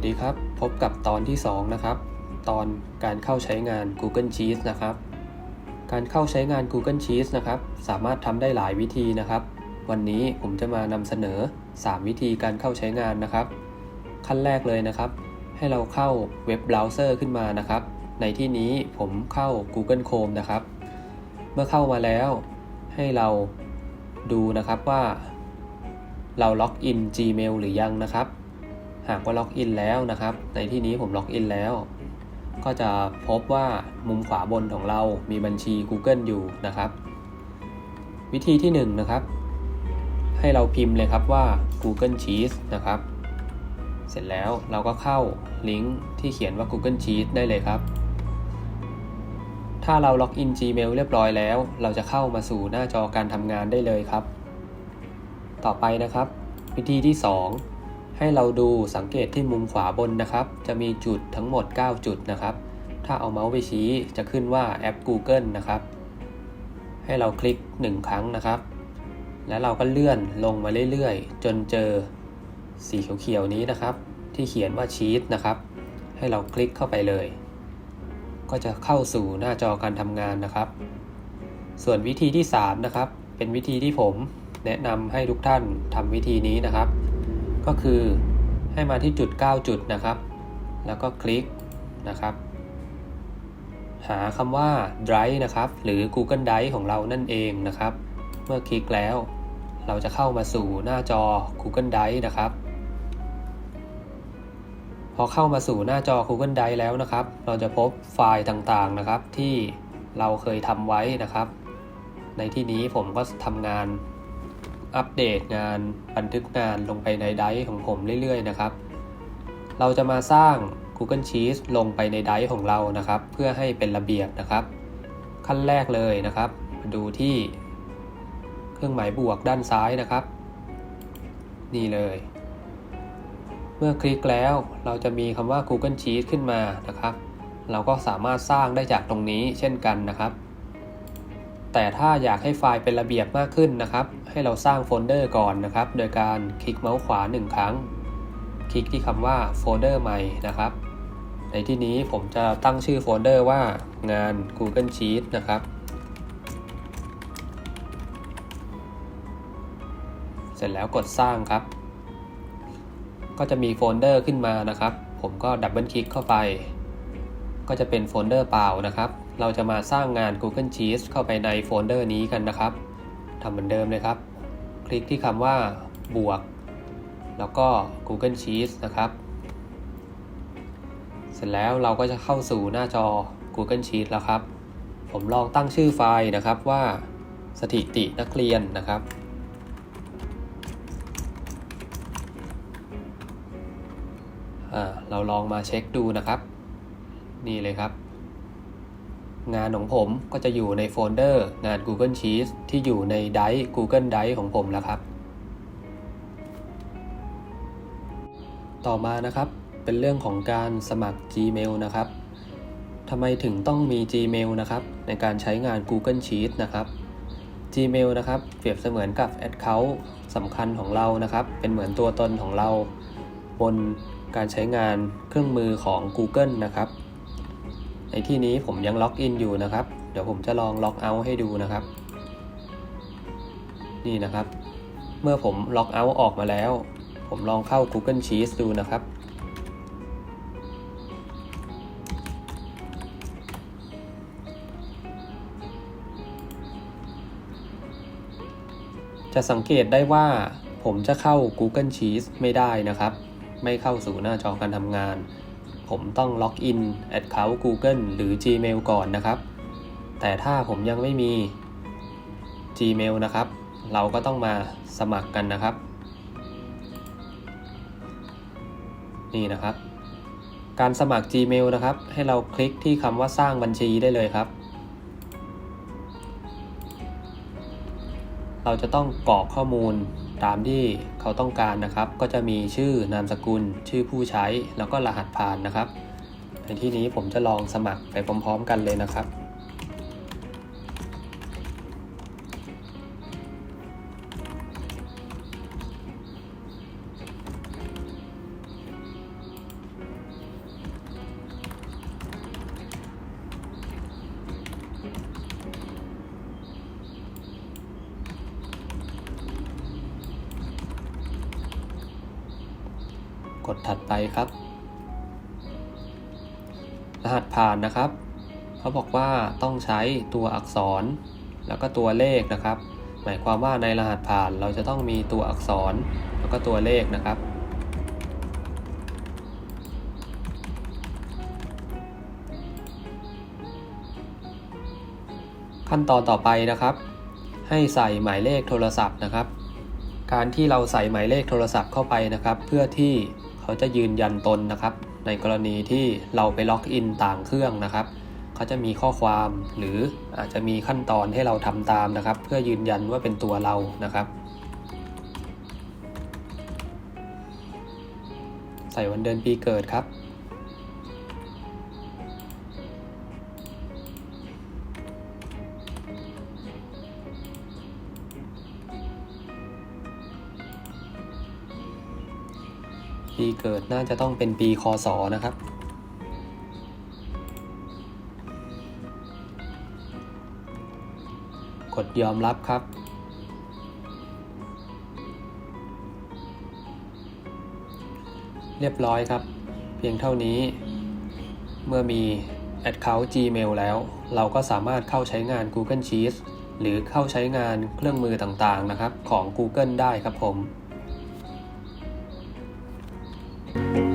วัสดีครับ พบกับตอนที่ 2 นะครับ ตอนการเข้าใช้งาน Google Sheets นะครับ การเข้าใช้งาน Google Sheets นะครับ สามารถทำได้หลายวิธีนะครับ วันนี้ผมจะมานำเสนอ 3 วิธีการเข้าใช้งานนะครับ ขั้นแรกเลยนะครับ ให้เราเข้าเว็บเบราว์เซอร์ขึ้นมานะครับ ในที่นี้ผมเข้า Google Chrome นะครับ เมื่อเข้ามาแล้ว ให้เราดูนะครับว่า เราล็อกอิน Gmail หรือยังนะครับ หากว่าล็อกอินแล้วนะครับ ในที่นี้ผมล็อกอินแล้ว ก็จะพบว่ามุมขวาบนของเรามีบัญชี Google อยู่นะครับ วิธีที่1นงนะครับ ให้เราพิมพ์เลยครับว่า Google Sheets นะครับ เสร็จแล้วเราก็เข้าลิงก์ที่เขียนว่า Google Sheets ได้เลยครับถ้าเราล็อกอิน Gmail เรียบร้อยแล้ว เราจะเข้ามาสู่หน้าจอการทำงานได้เลยครับ ต่อไปนะครับ วิธีที่ 2 ให้เราดูสังเกตที่มุมขวาบนนะครับ จะมีจุดทั้งหมด 9 จุดนะครับ ถ้าเอาเมาส์ไปชี้จะขึ้นว่าแอป Google นะครับ ให้เราคลิก 1 ครั้งนะครับ แล้วเราก็เลื่อนลงมาเรื่อยๆ จนเจอสีเขียวๆนี้นะครับ ที่เขียนว่าชีตนะครับ ให้เราคลิกเข้าไปเลย ก็จะเข้าสู่หน้าจอการทำงานนะครับ ส่วนวิธีที่ 3 นะครับ เป็นวิธีที่ผมแนะนำให้ทุกท่านทำวิธีนี้นะครับ ก็คือให้มาที่จุด 9 จุดนะครับ แล้วก็คลิกนะครับ หาคำว่า Drive นะครับ หรือ Google Drive ของเรานั่นเองนะครับ เมื่อคลิกแล้ว เราจะเข้ามาสู่หน้าจอ Google Drive นะครับ พอเข้ามาสู่หน้าจอ Google Drive แล้วนะครับ เราจะพบไฟล์ต่างๆนะครับที่เราเคยทำไว้นะครับ ในที่นี้ผมก็ทำงาน อัปเดตงานบันทึกงานลงไปในไดร์ของผมเรื่อยๆนะครับ เราจะมาสร้าง Google Sheets ลงไปในไดร์ของเรานะครับ เพื่อให้เป็นระเบียบนะครับ ขั้นแรกเลยนะครับมาดูที่เครื่องหมายบวกด้านซ้ายนะครับ นี่เลย เมื่อคลิกแล้วเราจะมีคำว่า Google Sheets ขึ้นมานะครับ เราก็สามารถสร้างได้จากตรงนี้เช่นกันนะครับ แต่ถ้าอยากให้ไฟล์เป็นระเบียบมากขึ้นนะครับ ให้เราสร้างโฟลเดอร์ก่อนนะครับ โดยการคลิกเมาส์ขวา 1 ครั้ง คลิกที่คำว่าโฟลเดอร์ใหม่นะครับ ในที่นี้ผมจะตั้งชื่อโฟลเดอร์ว่างาน Google Sheet นะครับ เสร็จแล้วกดสร้างครับ ก็จะมีโฟลเดอร์ขึ้นมานะครับ ผมก็ดับเบิลคลิกเข้าไป ก็จะเป็นโฟลเดอร์เปล่านะครับ เราจะมาสร้างงาน Google Sheets เข้าไปในโฟลเดอร์นี้กันนะครับทำเหมือนเดิมเลยครับ คลิกที่คำว่าบวก แล้วก็ Google Sheets นะครับ เสร็จแล้วเราก็จะเข้าสู่หน้าจอ Google Sheets แล้วครับ ผมลองตั้งชื่อไฟล์นะครับว่าสถิตินักเรียนนะครับเราลองมาเช็คดูนะครับ นี่เลยครับ งานของผมก็จะอยู่ในโฟลเดอร์งาน Google Sheets ที่อยู่ในไดร์ Google Drive ของผมแล้วครับ ต่อมานะครับเป็นเรื่องของการสมัคร Gmail นะครับทำไมถึงต้องมี Gmail นะครับ ในการใช้งาน Google Sheets นะครับ Gmail นะครับเปรียบเสมือนกับ Account สำคัญของเรานะครับ เป็นเหมือนตัวตนของเรา บนการใช้งานเครื่องมือของ Google นะครับ ในที่นี้ผมยังล็อกอินอยู่นะครับ เดี๋ยวผมจะลองล็อกเอาท์ให้ดูนะครับ นี่นะครับ เมื่อผมล็อกเอาท์ออกมาแล้ว ผมลองเข้า Google Sheets ดูนะครับ จะสังเกตได้ว่าผมจะเข้า Google Sheets ไม่ได้นะครับ ไม่เข้าสู่หน้าจอการทำงาน ผมต้องล็อกอิน Account Google หรือ Gmail ก่อนนะครับ แต่ถ้าผมยังไม่มี Gmail นะครับ เราก็ต้องมาสมัครกันนะครับ นี่นะครับ การสมัคร Gmail นะครับ ให้เราคลิกที่คำว่าสร้างบัญชีได้เลยครับ เราจะต้องกรอกข้อมูล ตามที่เขาต้องการนะครับ ก็จะมีชื่อนามสกุล ชื่อผู้ใช้แล้วก็รหัสผ่านนะครับ ในที่นี้ผมจะลองสมัครไปพร้อม ๆ กันเลยนะครับ กดถัดไปครับ รหัสผ่านนะครับ เขาบอกว่าต้องใช้ตัวอักษร แล้วก็ตัวเลขนะครับ หมายความว่าในรหัสผ่านเราจะต้องมีตัวอักษร แล้วก็ตัวเลขนะครับขั้นตอนต่อไปนะครับ ให้ใส่หมายเลขโทรศัพท์นะครับ การที่เราใส่หมายเลขโทรศัพท์เข้าไปนะครับ เพื่อที่ เขาจะยืนยันตนนะครับ ในกรณีที่เราไปล็อกอินต่างเครื่องนะครับ เขาจะมีข้อความหรืออาจจะมีขั้นตอนให้เราทำตามนะครับ เพื่อยืนยันว่าเป็นตัวเรานะครับ ใส่วันเดือนปีเกิดครับ ปีเกิดน่าจะต้องเป็นปีคศนะครับ กดยอมรับครับ เรียบร้อยครับ เพียงเท่านี้ เมื่อมี Account Gmail แล้ว เราก็สามารถเข้าใช้งาน Google Sheets หรือเข้าใช้งานเครื่องมือต่างๆนะครับ ของ Google ได้ครับผม Bye.